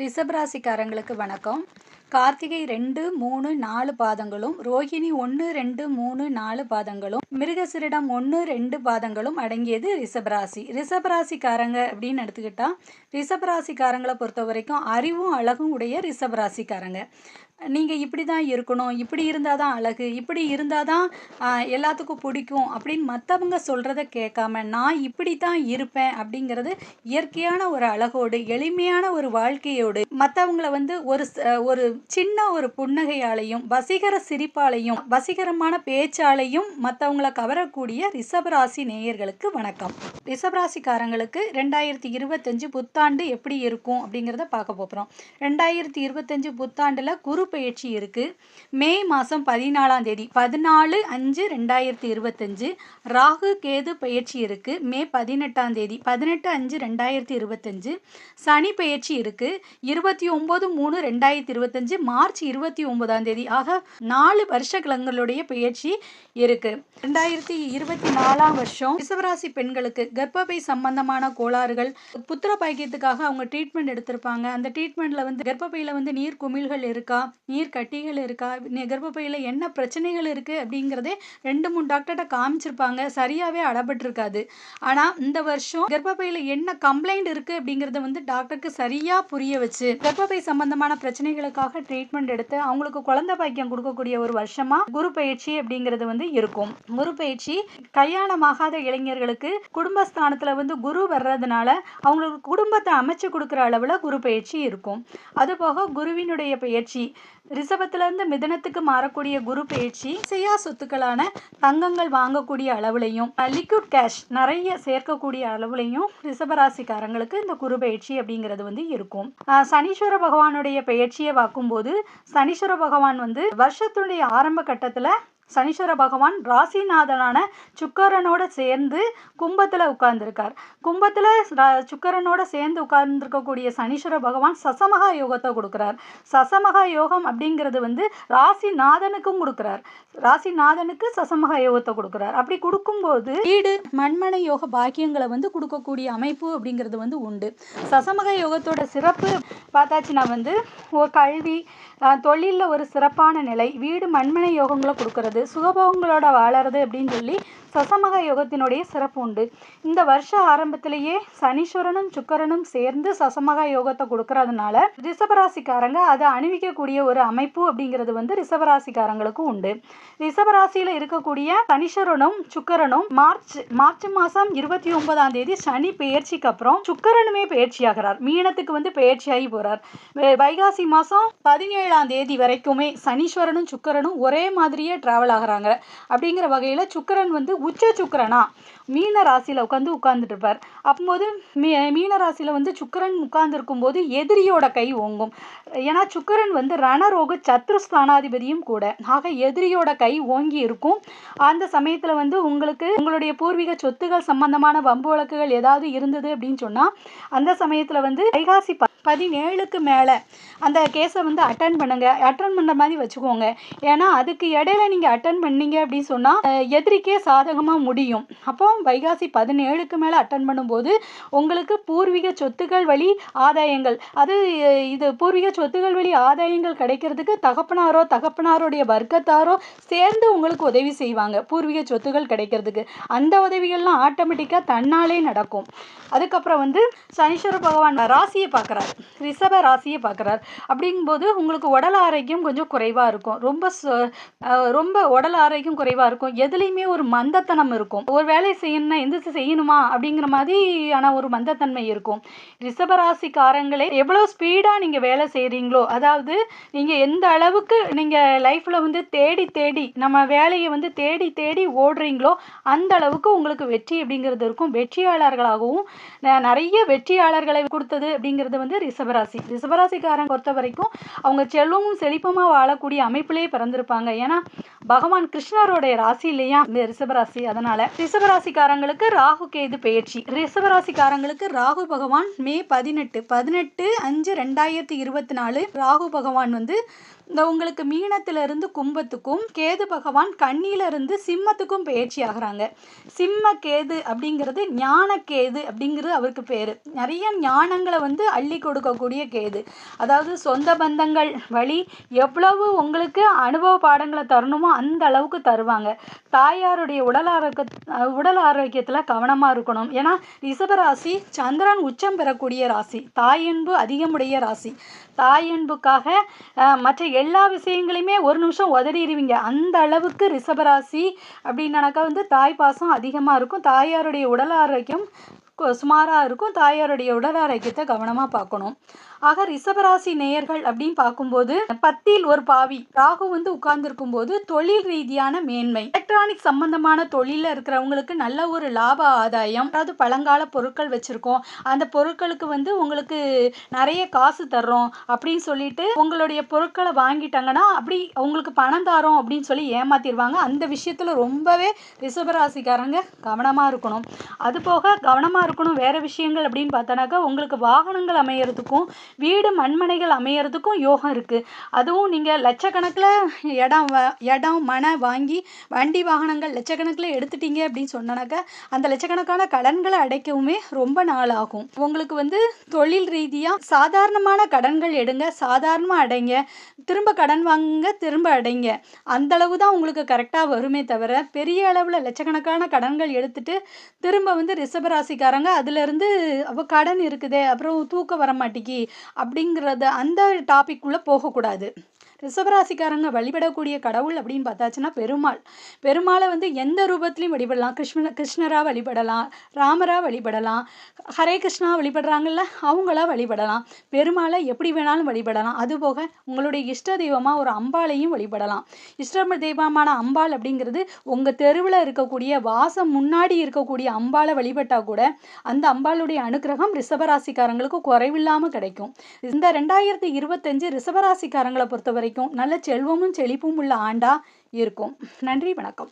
ரிஷபராசிக்காரங்களுக்கு வணக்கம். கார்த்திகை ரெண்டு மூணு நாலு பாதங்களும் ரோஹிணி ஒன்று ரெண்டு மூணு நாலு பாதங்களும் மிருகசிரிடம் ஒன்று ரெண்டு பாதங்களும் அடங்கியது ரிஷபராசி. ரிஷபராசிக்காரங்க அப்படின்னு எடுத்துக்கிட்டா ரிஷபராசிக்காரங்களை பொறுத்த வரைக்கும் அறிவும் அழகும் உடைய ரிஷபராசிக்காரங்க. நீங்கள் இப்படி தான் இருக்கணும் இப்படி இருந்தால் தான் அழகு இப்படி இருந்தால் தான் எல்லாத்துக்கும் பிடிக்கும் அப்படின்னு மற்றவங்க சொல்கிறத கேட்காம நான் இப்படி தான் இருப்பேன் அப்படிங்கிறது இயற்கையான ஒரு அழகோடு எளிமையான ஒரு வாழ்க்கையோடு மற்றவங்கள வந்து ஒரு ஒரு சின்ன ஒரு புன்னகையாலையும் வசீகர சிரிப்பாலையும் வசீகரமான பேச்சாலையும் மற்றவங்கள கவரக்கூடிய ரிஷபராசி நேயர்களுக்கு வணக்கம். ரிஷபராசிக்காரங்களுக்கு ரெண்டாயிரத்தி இருபத்தஞ்சு புத்தாண்டு எப்படி இருக்கும் அப்படிங்கிறத பார்க்க போகிறோம் ரெண்டாயிரத்தி இருபத்தஞ்சு புத்தாண்டில் குரு பெயர்ச்சி இருக்குது மே மாதம் பதினாலாம் தேதி பதினாலு அஞ்சு ரெண்டாயிரத்தி இருபத்தஞ்சு ராகு கேது பெயர்ச்சி இருக்குது மே பதினெட்டாம் தேதி பதினெட்டு அஞ்சு ரெண்டாயிரத்தி இருபத்தஞ்சு சனி பெயர்ச்சி இருக்குது இருபத்தி ஒம்பது மூணு ரெண்டாயிரத்தி இருபத்தஞ்சு மார்ச் இருபத்தி ஒன்பதாம் தேதி ஆக நாலு வருஷ கிழங்களுடைய பெயர்ச்சி இருக்குது ரெண்டாயிரத்தி இருபத்தி நாலாம் வருஷம் ரிசவராசி பெண்களுக்கு கர்ப்பப்பை சம்பந்தமான கோளாறுகள் புத்திர பாக்கியத்துக்காக அவங்க ட்ரீட்மெண்ட் எடுத்திருப்பாங்க. அந்த ட்ரீட்மெண்ட்டில் வந்து கர்ப்பப்பையில் வந்து நீர் குமிழ்கள் இருக்கா? நீர் கட்டிகள் இருக்கா? கர்ப்பப்பையில் என்ன பிரச்சனைகள் இருக்குது அப்படிங்கிறதே ரெண்டு மூணு டாக்டர்கிட்ட காமிச்சிருப்பாங்க. சரியாகவே அடப்பட்டிருக்காது. ஆனால் இந்த வருஷம் கர்ப்பப்பையில் என்ன கம்ப்ளைண்ட் இருக்குது அப்படிங்கிறத வந்து டாக்டருக்கு சரியாக புரிய வச்சு கர்ப்பப்பை சம்பந்தமான பிரச்சனைகளுக்காக ட்ரீட்மெண்ட் எடுத்து அவங்களுக்கு குழந்தை பாக்கியம் கொடுக்கக்கூடிய ஒரு வருஷமா குரு பயிற்சி அப்படிங்கிறது வந்து இருக்கும். குரு பயிற்சி கல்யாணமாகாத இளைஞர்களுக்கு குடும்பஸ்தானத்தில் வந்து குரு வர்றதுனால அவங்களுக்கு குடும்பத்தை அமைச்சு கொடுக்குற அளவுல குரு பயிற்சி இருக்கும். அதுபோக குருவினுடைய பயிற்சி ரிசபத்திலிருந்து மிதனத்துக்கு மாறக்கூடிய குரு பயிற்சி செய்யா சொத்துக்களான தங்கங்கள் வாங்கக்கூடிய அளவுலையும் லிக்விட் கேஷ் நிறைய சேர்க்கக்கூடிய அளவுலையும் ரிசபராசிக்காரங்களுக்கு இந்த குரு பயிற்சி அப்படிங்கிறது வந்து இருக்கும். ஆஹ் சனீஸ்வர பகவானுடைய பயிற்சியை பார்க்கும்போது சனீஸ்வர பகவான் வந்து வருஷத்துடைய ஆரம்ப கட்டத்தில் சனீஸ்வர பகவான் ராசிநாதனான சுக்கரனோட சேர்ந்து கும்பத்தில் உட்கார்ந்துருக்கார். கும்பத்தில் சுக்கரனோட சேர்ந்து உட்கார்ந்துருக்கக்கூடிய சனீஸ்வர பகவான் சசமகா யோகத்தை கொடுக்குறார். சசமகா யோகம் அப்படிங்கிறது வந்து ராசிநாதனுக்கும் கொடுக்குறார். ராசிநாதனுக்கு சசமகா யோகத்தை கொடுக்குறார். அப்படி கொடுக்கும்போது வீடு மண்மனை யோக பாக்கியங்களை வந்து கொடுக்கக்கூடிய அமைப்பு அப்படிங்கிறது வந்து உண்டு. சசமக யோகத்தோட சிறப்பு பார்த்தாச்சுன்னா வந்து ஒரு கல்வி தொழிலில் ஒரு சிறப்பான நிலை வீடு மண்மனை யோகங்களை கொடுக்கறது சுகபோகங்களோட வாழறது அப்படின்னு சொல்லி சசமக யோகத்தினுடைய சிறப்பு உண்டு. இந்த வருஷ ஆரம்பத்திலேயே சனீஸ்வரனும் சுக்கரனும் சேர்ந்து சசமக யோகத்தை கொடுக்கறதுனால ரிஷபராசிக்காரங்க அதை அணிவிக்கக்கூடிய ஒரு அமைப்பு அப்படிங்கிறது வந்து ரிஷபராசிக்காரங்களுக்கு உண்டு. ரிஷபராசியில் இருக்கக்கூடிய சனீஸ்வரனும் சுக்கரனும் மார்ச் மார்ச் மாதம் இருபத்தி ஒன்பதாம் தேதி சனி பெயர்ச்சிக்கு அப்புறம் சுக்கரனுமே பெயர்ச்சியாகிறார். மீனத்துக்கு வந்து பெயர்ச்சியாகி போறார். வைகாசி மாதம் பதினேழாம் தேதி வரைக்குமே சனீஸ்வரனும் சுக்கரனும் ஒரே மாதிரியே டிராவல் ஆகுறாங்க. அப்படிங்கிற வகையில் சுக்கரன் வந்து உச்ச சுக்கரனா? மீன ராசியில் உட்காந்து உட்கார்ந்துட்டு இருப்பார் அப்போது மீ மீன ராசியில் வந்து சுக்கரன் உட்கார்ந்துருக்கும் போது எதிரியோட கை ஓங்கும். ஏன்னா சுக்கரன் வந்து ரணரோக சத்ரு ஸ்தானாதிபதியும் கூட. ஆக எதிரியோட கை ஓங்கி இருக்கும். அந்த சமயத்தில் வந்து உங்களுக்கு உங்களுடைய பூர்வீக சொத்துகள் சம்பந்தமான வம்பு வழக்குகள் ஏதாவது இருந்தது அப்படின்னு சொன்னால் அந்த சமயத்தில் வந்து வைகாசி பதினேழுக்கு மேலே. அந்த கேஸை வந்து அட்டன் பண்ணுங்கள் அட்டன் பண்ணுற மாதிரி வச்சுக்கோங்க. ஏன்னா அதுக்கு இடையில நீங்கள் அட்டன் பண்ணீங்க அப்படின்னு சொன்னால் எதிரிக்கே சாதகமாக முடியும். அப்போ வைகாசி பதினேழுக்கு மேலே அட்டன் பண்ணும்போது உங்களுக்கு பூர்வீக சொத்துக்கள் வழி ஆதாயங்கள். அது இது பூர்வீக சொத்துக்கள் வழி ஆதாயங்கள் கிடைக்கிறதுக்கு தகப்பனாரோ தகப்பனாருடைய வர்க்கத்தாரோ சேர்ந்து உங்களுக்கு உதவி செய்வாங்க. பூர்வீக சொத்துக்கள் கிடைக்கிறதுக்கு. அந்த உதவிகள்லாம் ஆட்டோமேட்டிக்காக தன்னாலே நடக்கும். அதுக்கப்புறம் வந்து சனீஸ்வர பகவான் ராசியை பார்க்குறாரு. ரிஷப ராசியை பார்க்குறாரு. அப்படிங்கும்போது உங்களுக்கு உடல் ஆரோக்கியம் கொஞ்சம் குறைவாக இருக்கும். ரொம்ப ரொம்ப உடல் ஆரோக்கியம் குறைவாக இருக்கும். எதுலேயுமே ஒரு மந்தத்தனம் இருக்கும். ஒரு வேலையை செய்யணும்னா எந்திரிச்சு செய்யணுமா? அப்படிங்கிற மாதிரியான ஒரு மந்தத்தன்மை இருக்கும். ரிஷபராசிக்காரங்களே எவ்வளோ ஸ்பீடாக நீங்கள் வேலை செய்கிறீங்களோ அதாவது நீங்கள் எந்த அளவுக்கு நீங்கள் லைஃப்பில் வந்து தேடி தேடி நம்ம வேலையை வந்து தேடி தேடி ஓடுறீங்களோ அந்த அளவுக்கு உங்களுக்கு வெற்றி அப்படிங்கிறது இருக்கும். வெற்றியாளர்களாகவும் ந- நிறைய வெற்றியாளர்களை கொடுத்தது அப்படிங்கிறது வந்து ரிஷபராசி. ரிஷபராசிக்காரங்க பொறுத்த வரைக்கும் அவங்க செல்வமும் செழிப்பமாக வாழக்கூடிய அமைப்பிலேயே பிறந்திருப்பாங்க. ஏன்னா பகவான் கிருஷ்ணருடைய ராசி இல்லையா? இந்த ரிஷபராசி. அதனால ரிஷபராசிக்காரங்களுக்கு ராகு கேது பெயர்ச்சி. ரிஷபராசிக்காரங்களுக்கு ராகு பகவான் மே பதினெட்டு. பதினெட்டு அஞ்சு ரெண்டாயிரத்தி இருபத்தி நாலு ராகு பகவான் வந்து இந்த உங்களுக்கு மீனத்திலிருந்து கும்பத்துக்கும் கேது பகவான் கண்ணியிலிருந்து சிம்மத்துக்கும் பயிற்சி ஆகிறாங்க சிம்ம கேது அப்படிங்கிறது ஞான கேது அப்படிங்கிறது அவருக்கு பேர். நிறைய ஞானங்களை வந்து அள்ளி கொடுக்கக்கூடிய கேது. அதாவது சொந்த பந்தங்கள் வழி எவ்வளவு உங்களுக்கு அனுபவ பாடங்களை தரணுமோ அந்த அளவுக்கு தருவாங்க. தாயாருடைய உடல் ஆரோக்கிய உடல் ஆரோக்கியத்தில் கவனமாக இருக்கணும். ஏன்னா ரிஷபராசி சந்திரன் உச்சம் பெறக்கூடிய ராசி. தாயன்பு அதிகமுடைய ராசி. தாயன்புக்காக மற்ற எல்லா விஷயங்களையுமே ஒரு நிமிஷம் உதறிடுவீங்க. அந்த அளவுக்கு ரிஷபராசி அப்படின்னாக்கா வந்து தாய் பாசம் அதிகமாக இருக்கும். தாயாருடைய உடல் ஆரோக்கியம் சுமாராக இருக்கும். தாயாருடைய உடல் ஆரோக்கியத்தை கவனமாக பார்க்கணும். ஆக ரிஷபராசி நேயர்கள் அப்படின்னு பார்க்கும்போது பத்தில் ஒரு பாவி ராகு வந்து உட்கார்ந்துருக்கும் போது தொழில் ரீதியான மேன்மை. எலக்ட்ரானிக் சம்பந்தமான தொழிலில் இருக்கிறவங்களுக்கு நல்ல ஒரு லாப ஆதாயம். அதாவது பழங்கால பொருட்கள் வச்சுருக்கோம். அந்த பொருட்களுக்கு வந்து உங்களுக்கு நிறைய காசு தர்றோம் அப்படின்னு சொல்லிட்டு உங்களுடைய பொருட்களை வாங்கிட்டாங்கன்னா அப்படி உங்களுக்கு பணம் தரோம் அப்படின்னு சொல்லி ஏமாத்திடுவாங்க. அந்த விஷயத்தில் ரொம்பவே ரிஷபராசிக்காரங்க கவனமாக இருக்கணும். அது போக கவனமாக இருக்கணும் வேறு விஷயங்கள் அப்படின்னு பார்த்தோன்னாக்கா உங்களுக்கு வாகனங்கள் அமையறதுக்கும் வீடு மண்மனைகள் அமையறதுக்கும் யோகம் இருக்குது அதுவும் நீங்கள் லட்சக்கணக்கில் இடம் வ இடம் மனை வாங்கி வண்டி வாகனங்கள் லட்சக்கணக்கில் எடுத்துட்டீங்க அப்படின்னு சொன்னாக்கா அந்த லட்சக்கணக்கான கடன்களை அடைக்கவுமே ரொம்ப நாள் ஆகும். உங்களுக்கு வந்து தொழில் ரீதியாக சாதாரணமான கடன்கள் எடுங்க சாதாரணமாக அடைங்க. திரும்ப கடன் வாங்குங்க திரும்ப அடைங்க. அந்தளவு தான் உங்களுக்கு கரெக்டாக வருமே தவிர பெரிய அளவில் லட்சக்கணக்கான கடன்கள் எடுத்துட்டு திரும்ப வந்து ரிஷபராசிக்காரங்க அதுலேருந்து அப்போ கடன் இருக்குதே அப்புறம் தூக்கம் வர மாட்டேங்கி அப்படிங்கிறத அந்த டாபிக்குள்ளே போகக்கூடாது. ரிஷபராசிக்காரங்க வழிபடக்கூடிய கடவுள் அப்படின்னு பார்த்தாச்சுன்னா பெருமாள். பெருமாளை வந்து எந்த ரூபத்திலையும் வழிபடலாம். கிருஷ்ண கிருஷ்ணராக வழிபடலாம் ராமராக வழிபடலாம் ஹரே கிருஷ்ணா வழிபடுறாங்கல்ல அவங்களா வழிபடலாம். பெருமாளை எப்படி வேணாலும் வழிபடலாம். அதுபோக உங்களுடைய இஷ்ட தெய்வமாக ஒரு அம்பாளையும் வழிபடலாம். இஷ்ட தெய்வமான அம்பாள் அப்படிங்கிறது உங்கள் தெருவில் இருக்கக்கூடிய வாசம் முன்னாடி இருக்கக்கூடிய அம்பாளை வழிபட்டால் கூட அந்த அம்பாளுடைய அனுக்கிரகம் ரிஷபராசிக்காரங்களுக்கு குறைவில்லாமல் கிடைக்கும். இந்த ரெண்டாயிரத்தி இருபத்தஞ்சு ரிஷபராசிக்காரங்களை பொறுத்த வரைக்கும் நல்ல செல்வமும் செழிப்பும் உள்ள ஆண்டா இருக்கும். நன்றி வணக்கம்.